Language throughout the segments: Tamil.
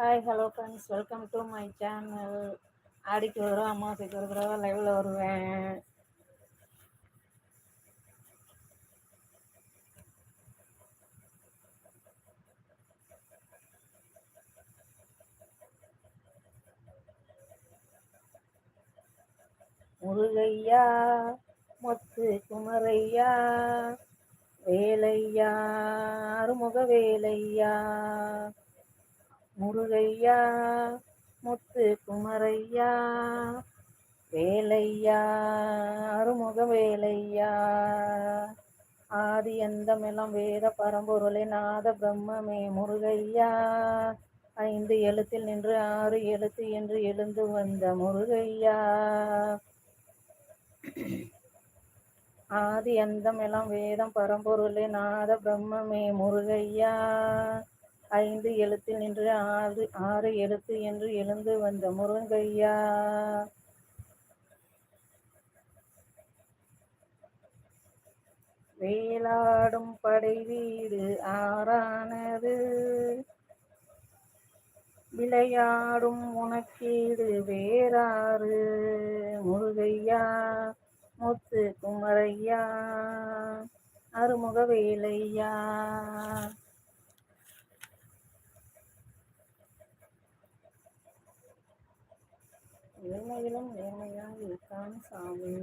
Hi hello friends welcome to my channel ஆடிக்கு ஒரு தடவை அமாவாசைக்கு ஒரு தடவை லைவில் வருவேன். முருகையா முத்து குமரையா வேலையா அருமுக வேலையா. முருகையா முத்து குமரையா வேலையா அருமுக வேலையா. ஆதி எந்தமெல்லாம் வேத பரம்பொருளே நாத பிரம்மமே முருகையா. ஐந்து எழுத்தில் நின்று ஆறு எழுத்து என்று எழுந்து வந்த முருகையா. ஆதி அந்தம் எல்லாம் வேதம் பரம்பொருளே நாத பிரம்மமே முருகையா. ஐந்து எழுத்து நின்று ஆறு ஆறு எழுத்து என்று எழுந்து வந்த முருங்கையா. வேளாடும் படை வீடு ஆறானது. விளையாடும் உனக்கீடு வேறாறு. முருகையா முத்து குமரையா அருமுக வேலையா நேர்மையிலும் நேர்மையாக இருக்கான் சாமி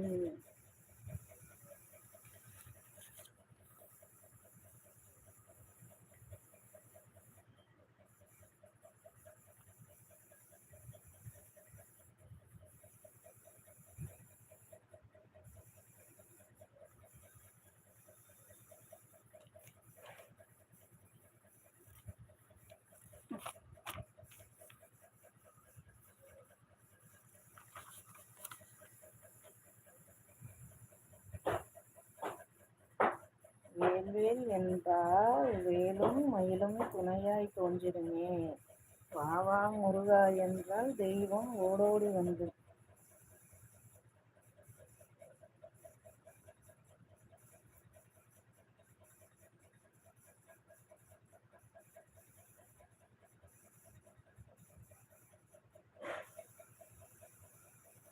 வேல்வேல் என்றால் வேலும் மயிலும் துணையாய் தோன்றிடுமே. வாவா முருகா என்றால் தெய்வம் ஓடோடி வந்து.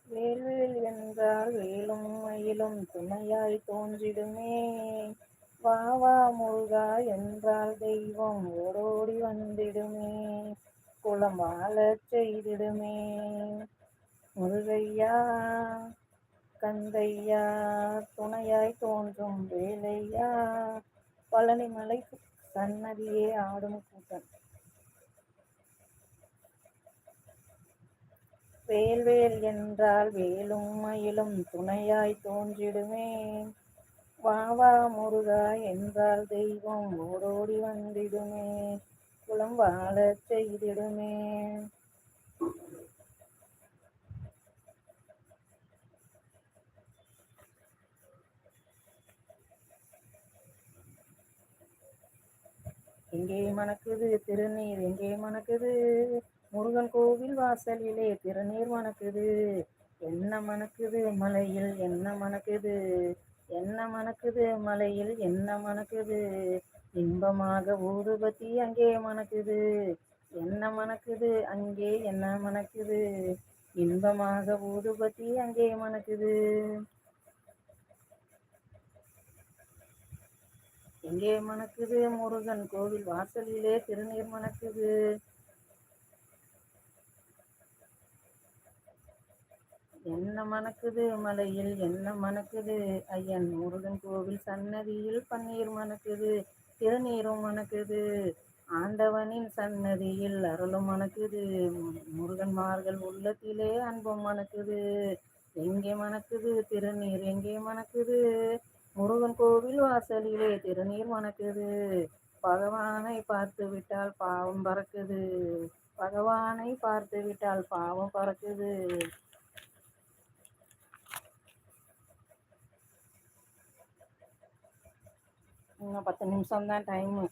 வேல்வேல் என்றால் வேலும் மயிலும் துணையாய் தோன்றிடுமே. வாவா முருகா என்றால் தெய்வம் ஓடோடி வந்திடுமே குளம் வாழச் செய்திடுமே. முருகையா கந்தையா துணையாய் தோன்றும் வேலையா பழனிமலை சன்னதியே ஆடும் கூட்டம். வேல்வேல் என்றால் வேலும் மயிலும் துணையாய் தோன்றிடுமே வாவா முருகா என்றால் தெய்வம் ஓடோடி வந்திடுமே குளம் வாழச் செய்திடுமே. எங்கே மணக்குது திருநீர்? எங்கே மணக்குது? முருகன் கோவில் வாசலிலே திருநீர் மணக்குது. என்ன மணக்குது? மலையில் என்ன மணக்குது? என்ன மணக்குது மலையில்? என்ன மணக்குது? இன்பமாக ஊதுபத்தி அங்கே மணக்குது. என்ன மணக்குது? அங்கே என்ன மணக்குது? இன்பமாக ஊதுபத்தி அங்கே மணக்குது. எங்கே மணக்குது? முருகன் கோவில் வாசலிலே திருநீர் மணக்குது. என்ன மணக்குது மலையில்? என்ன மணக்குது? ஐயன் முருகன் கோவில் சன்னதியில் பன்னீர் மணக்குது திருநீரும் மணக்குது. ஆண்டவனின் சன்னதியில் அருளும் மணக்குது. முருகன்மார்கள் உள்ளத்திலே அன்பும் மணக்குது. எங்கே மணக்குது? திருநீர் எங்கே மணக்குது? முருகன் கோவில் வாசலிலே திருநீர் மணக்குது. பகவானை பார்த்து விட்டால் பாவம் பறக்குது. பகவானை பார்த்து விட்டால் பாவம் பறக்குது. இன்னும் பத்து நிமிஷம் தான் டைமு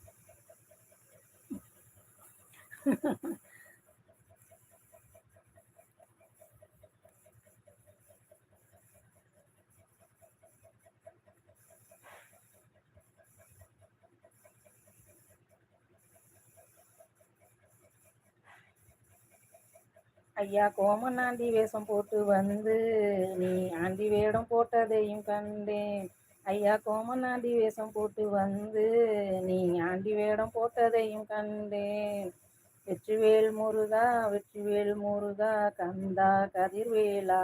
ஐயா கோமநாண்டி வேஷம் போட்டு வந்து நீ ஆண்டி வேடம் போட்டதையும் கண்டேன். ஐயா கோமநாண்டி வேஷம் போட்டு வந்து நீ ஆண்டி வேடம் போட்டதையும் கண்டேன். வெற்றிவேல் முருகா வெற்றிவேல் முருகா கந்தா கதிர்வேலா.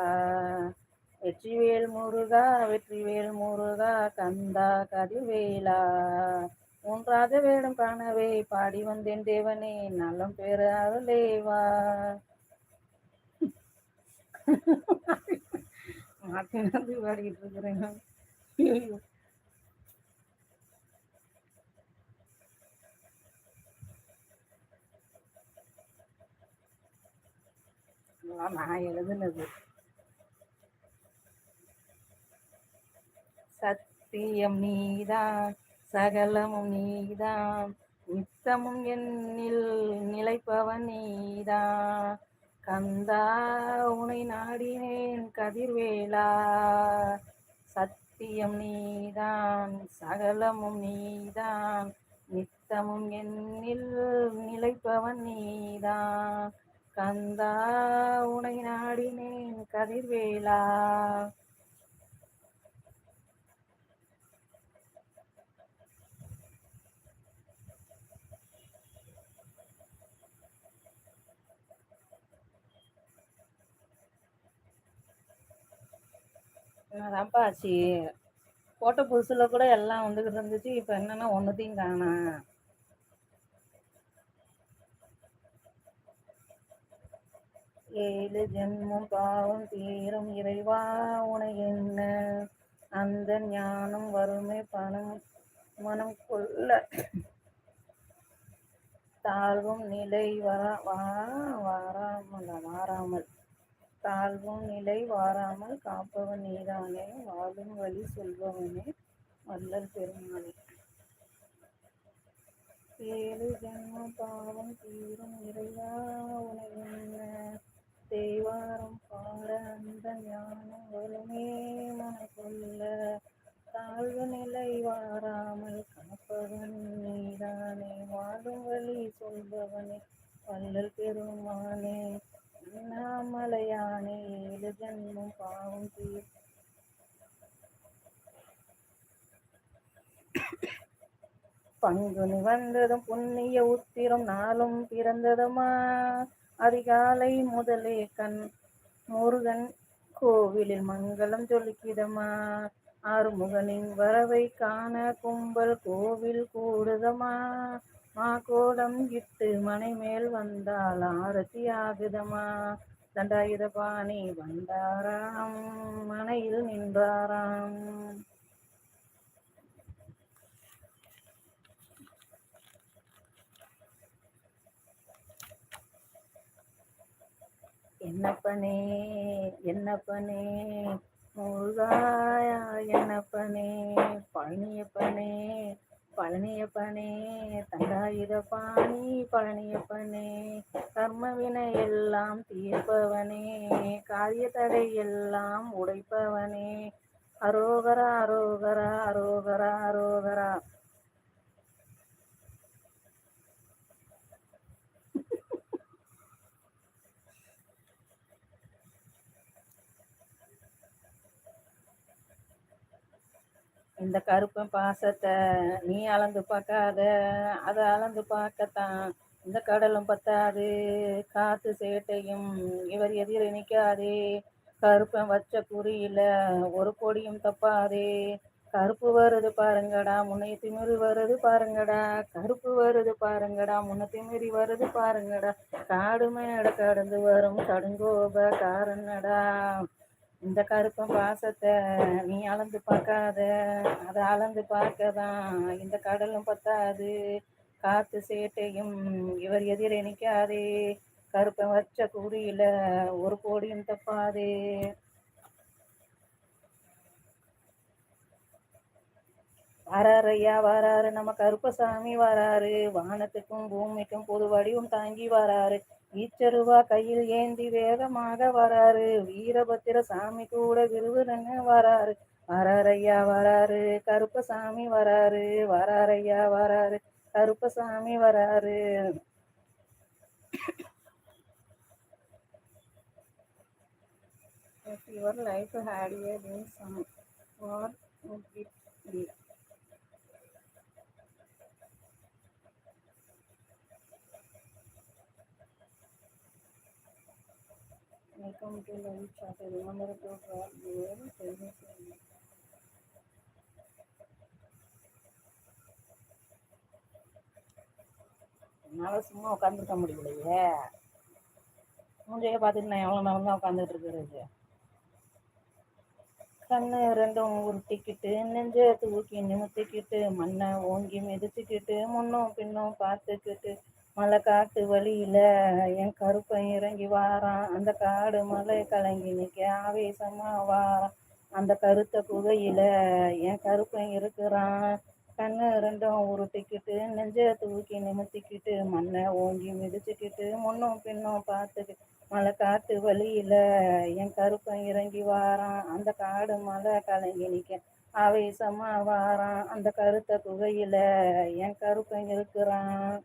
வெற்றிவேல் முருகா வெற்றிவேல் முருகா கந்தா கதிர்வேலா. மூன்றாவது வேடம் காணவே பாடி வந்தேன் தேவனே நலம் பெற அருளேவா. மாற்றி மாற்றி பாடிக்கிட்டு இருக்கிறேன். நான் எழுதுனது. சத்தியம் நீதான் சகலமும் நீதான் நித்தமும் என்னில் நிலைப்பவன் நீதான். கந்தா உனை நாடினேன் கதிர்வேலா சத்தியம் நீதான் சகலமும் நீதான் நித்தமும் என்னில் நிலைப்பவன் நீதான். கந்தா உனை நாடினேன் கதிர்வேலா அதான்ப்பா ஆச்சு போட்ட புதுசுல கூட எல்லாம் வந்துகிட்டு இருந்துச்சு. இப்போ என்னன்னா ஒன்றுத்தையும் காணா. ஏழு ஜென்மம் பாவம் தீரும் இறைவா உனை என்ன? அந்த ஞானம் வறுமை பணம் மனம் கொள்ள தாழ்வும் நிலை வரா வா வாராமல் வாராமல். தாழ்வும் நிலை வாராமல் காப்பவன் நீதானே வாழும் வழி சொல்பவனே வல்லல் பெருமாளே ஏழு ஜென்ம பாவம் தீரும் இறைவா உனை தேவாரம் பாட அந்த ஞானம் வலுமே மனக்குள்ள. தாழ்வு நிலை வாராமல் காப்பவன் நீதானே வாழும் வழி சொல்பவனே வள்ளல் பெருமானே. அண்ணாமலையானே ஏழு ஜென்மம் பாவம் தீர். பங்குனி வந்ததும் புண்ணிய உத்திரம் நாளும் பிறந்ததுமா? அதிகாலை முதலே கண் முருகன் கோவிலில் மங்களம் ஜொலிக்கிதமா? ஆறுமுகனின் வரவை காண கும்பல் கோவில் கூடுதமா? மா கோலம் இட்டு மனை மேல் வந்தால் ஆரத்தி ஆகுதமா? தண்டாயுத பாணி வந்தாராம் மனையில் நின்றாராம். என்னப்பனே என்னப்பனே முழுகாயா என்னப்பனே பழனியப்பனே பழனியப்பனே தண்டாயுத பாணி பழனியப்பனே கர்ம வினை எல்லாம் தீர்ப்பவனே காரிய தடை எல்லாம் உடைப்பவனே. அரோகரா அரோகரா அரோகரா அரோகரா. இந்த கருப்பன் பாசத்தை நீ அளந்து பார்க்காத அதை அளந்து பார்க்கத்தான். இந்த கடலும் பத்தாது காத்து சேட்டையும் இவர் எதிர நிற்காதே கருப்பன் வச்ச குறியில ஒரு கொடியும் தப்பாதே. கருப்பு வருது பாருங்கடா முன்னை திமிரி வருது பாருங்கடா. கருப்பு வருது பாருங்கடா முன்ன திமிரி வருது பாருங்கடா. காடு மேட கடந்து வரும் கடுங்கோப காரனடா இந்த கருப்பன் பாசத்தை நீ அளந்து பார்க்காத அதை அளந்து பார்க்கதான். இந்த கடலும் பத்தாது காத்து சேட்டையும் இவர் எதிரே நிற்காதே கருப்பன் வச்ச குடியில ஒரு கோடியும் தப்பாதே. வராறையா வராரு நம்ம கருப்பசாமி வராரு வானத்துக்கும் பூமிக்கும் பொது வடிவம் தாங்கி வராரு ஈச்சருவா கையில் ஏந்தி வேகமாக வராரு வீரபத்திர சாமி கூட விருதுன்னு வராரு வராரையா வராரு கருப்பசாமி வராரு வராரையா வராரு கருப்பசாமி வராரு If your life had a theme song, what would it be? Welcome to Live Chat. Remember to drop your favorite என்னால் சும்மா உட்காந்துருக்க முடியலையே மூஞ்சையே பார்த்துட்டு நான் எவ்வளோ நேரம் தான் உட்காந்துட்டு இருக்கிறது கண்ணு ரெண்டும் உருட்டிக்கிட்டு நெஞ்ச தூக்கி நிமித்திக்கிட்டு மண்ணை ஓங்கி மிதிச்சுக்கிட்டு முன்னும் பின்னும் பார்த்துக்கிட்டு மலை காட்டு வழியில என் கருப்பன் இறங்கி வாரான். அந்த காடு மலை கலங்கி நிற்க ஆவேசமா வாரான். அந்த கருத்த குகையில என் கருப்பன் இருக்கிறான். கண்ணு ரெண்டும் உருட்டிக்கிட்டு நெஞ்ச தூக்கி நிமித்திக்கிட்டு மண்ணை ஓங்கி மிதிச்சுக்கிட்டு முன்னும் பின்னும் பார்த்துட்டு மழை காட்டு வழியில என் கருப்பன் இறங்கி வாரான். அந்த காடு மலை கலங்கி நிற்க ஆவேசமா வாரான். அந்த கருத்த குகையில என் கருப்பன் இருக்கிறான்.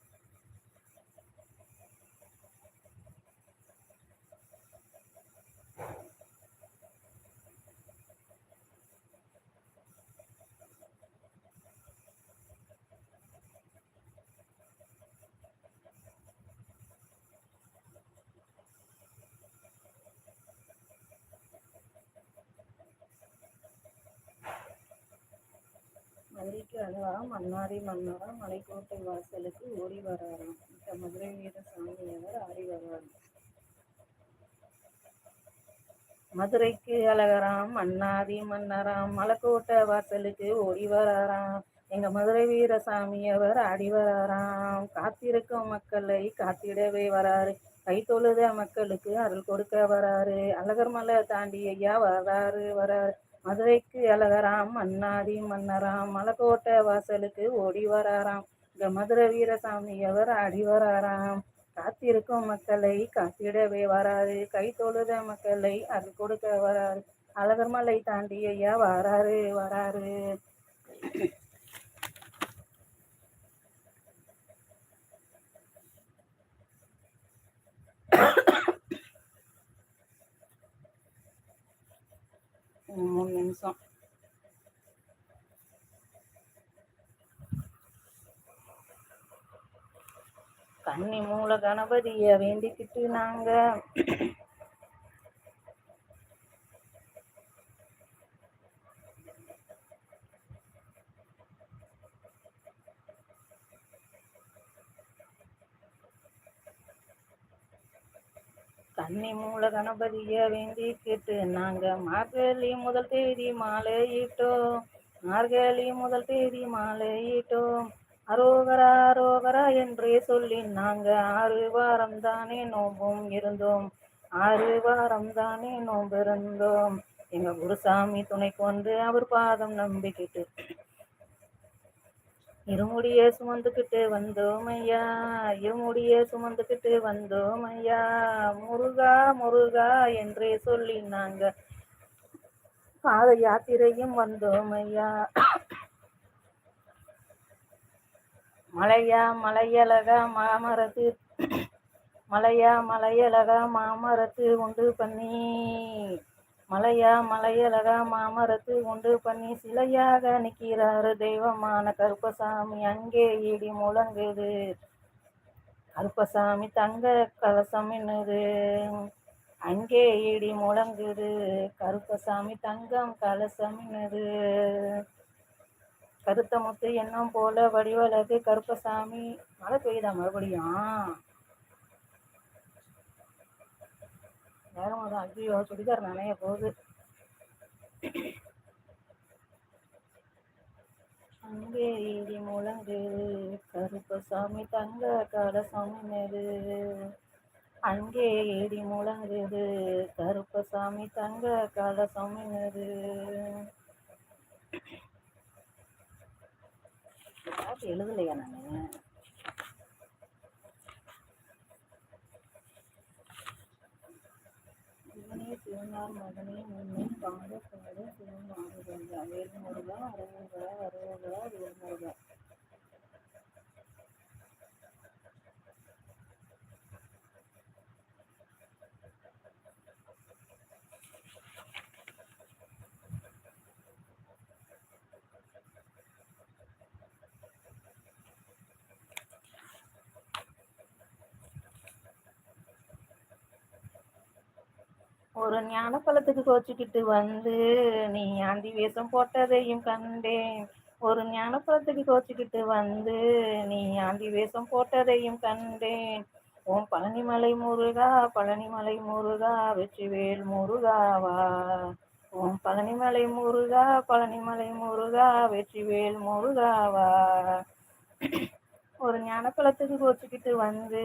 மதுரைக்கு மன்னாரி மன்னராம் மலைக்கோட்டை வாசலுக்கு ஓடி வராராம் இந்த மதுரை வீர சாமியவர் ஆடி வராராம் மதுரைக்கு அழகராம் மன்னாதி மன்னராம் மலைக்கோட்டை வாசலுக்கு ஓடி வராராம். எங்க மதுரை வீரசாமியவர் ஆடி வராராம். காத்திருக்கும் மக்களை காத்திடவே வராரு. கை தொழுத மக்களுக்கு அருள் கொடுக்க வராரு. அழகர் மலை தாண்டி ஐயா வராரு வராரு. மதுரைக்கு அழகராம் மன்னாடி மன்னராம் மலக்கோட்டை வாசலுக்கு ஓடி வராராம். இந்த மதுரை வீரசாமி அவர் ஆடி வராராம். காத்திருக்கும் மக்களை காத்திடவே வராரு. கை தொழுத மக்களை அது கொடுக்க வராரு. அழகர் மலை தாண்டி ஐயா வராரு வராரு. மூணு நிமிஷம். கன்னி மூல கணபதிய வேண்டிக்கிட்டு நாங்க. அன்னி மூல கணபதிய வேண்டிக்கிட்டு நாங்க மார்கழி முதல் தேதி மாலையிட்டோம் மார்கழி முதல் தேதி மாலையிட்டோம் அரோகரா அரோகரா என்றே சொல்லி நாங்க ஆறு வாரம் தானே நோம்பும் இருந்தோம். ஆறு வாரம் தானே நோம்பு இருந்தோம் எங்க குருசாமி துணை கொண்டு அவர் பாதம் நம்பிக்கிட்டு இருமுடிய சுமந்துக்கிட்டு வந்தோம் ஐயா இருமுடிய சுமந்துக்கிட்டு வந்தோம் ஐயா முருகா முருகா என்றே சொல்லி நாங்க பாத யாத்திரையும் வந்தோம் ஐயா மலையா மலையழகா மாமரத்து மலையா மலையழகா மாமரத்து உண்டு பண்ணி. மலையா மலையழகா மாமரத்து உண்டு பண்ணி சிலையாக நிற்கிறாரு தெய்வமான கருப்பசாமி. அங்கே இடி முழங்குது. கருப்பசாமி தங்க கலசம் என்னது அங்கே இடி முழங்குது. கருப்பசாமி தங்கம் கலசம் என்னது கருத்த முத்து எண்ணம் போல வடிவழகு கருப்பசாமி. மழை பெய்யுதா மறுபடியும்? நேரம் தான் ஐயோ சுடிதார் நனைய போகுது. அங்கே இடி முழங்கு கருப்பசாமி தங்க கலசம் மேது அங்கே இடி முழங்குது கருப்பசாமி தங்க கலசம் சாமி பாட்டு எழுதலையா நான்? இவனே மகனே உன்னை பாட பாட சிவன் ஆறுகா வேறு முருகா வேல்முருகா அருமுருகா அருமுருகா வேல்முருகா ஒரு ஞான பழத்துக்கு கோச்சிக்கிட்டு வந்து நீ ஆண்டி வேஷம் போட்டதையும் கண்டேன். ஒரு ஞான பழத்துக்கு கோச்சிக்கிட்டு வந்து நீ ஆண்டி வேஷம் போட்டதையும் கண்டேன். ஓம் பழனிமலை முருகா பழனிமலை முருகா வெற்றிவேல் முருகாவா ஓம் பழனிமலை முருகா பழனிமலை முருகா வெற்றிவேல் முருகாவா ஒரு ஞானப்பழத்துக்கு கோச்சிக்கிட்டு வந்து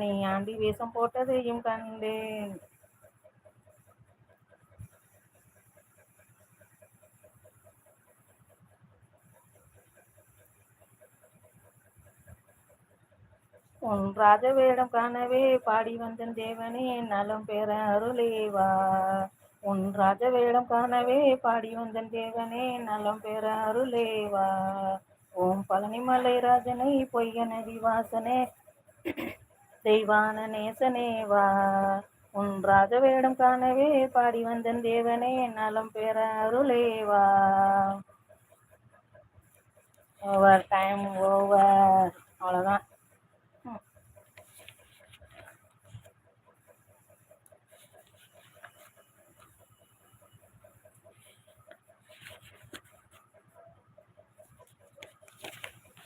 நீ ஆண்டி வேஷம் போட்டதையும் கண்டேன். உன் ராஜ வேடம் காணவே பாடி வந்தன் தேவனே நலம் பெற அருளேவா. உன் ராஜ வேடம் காணவே பாடி வந்தன் தேவனே நலம் பெற அருளேவா. ஓம் பழனிமலை ராஜனை பொய்ய நதி வாசனே தெய்வான நேசனேவா உன் ராஜ வேடம் காணவே பாடி வந்தன் தேவனே நலம் பெற அருளேவா. ஓவர் டைம் ஓவர் அவ்வளோதான்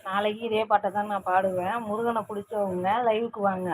நாளைக்கு இதே பாட்டை தான் நான் பாடுவேன். முருகனை பிடிச்சவங்க லைவுக்கு வாங்க.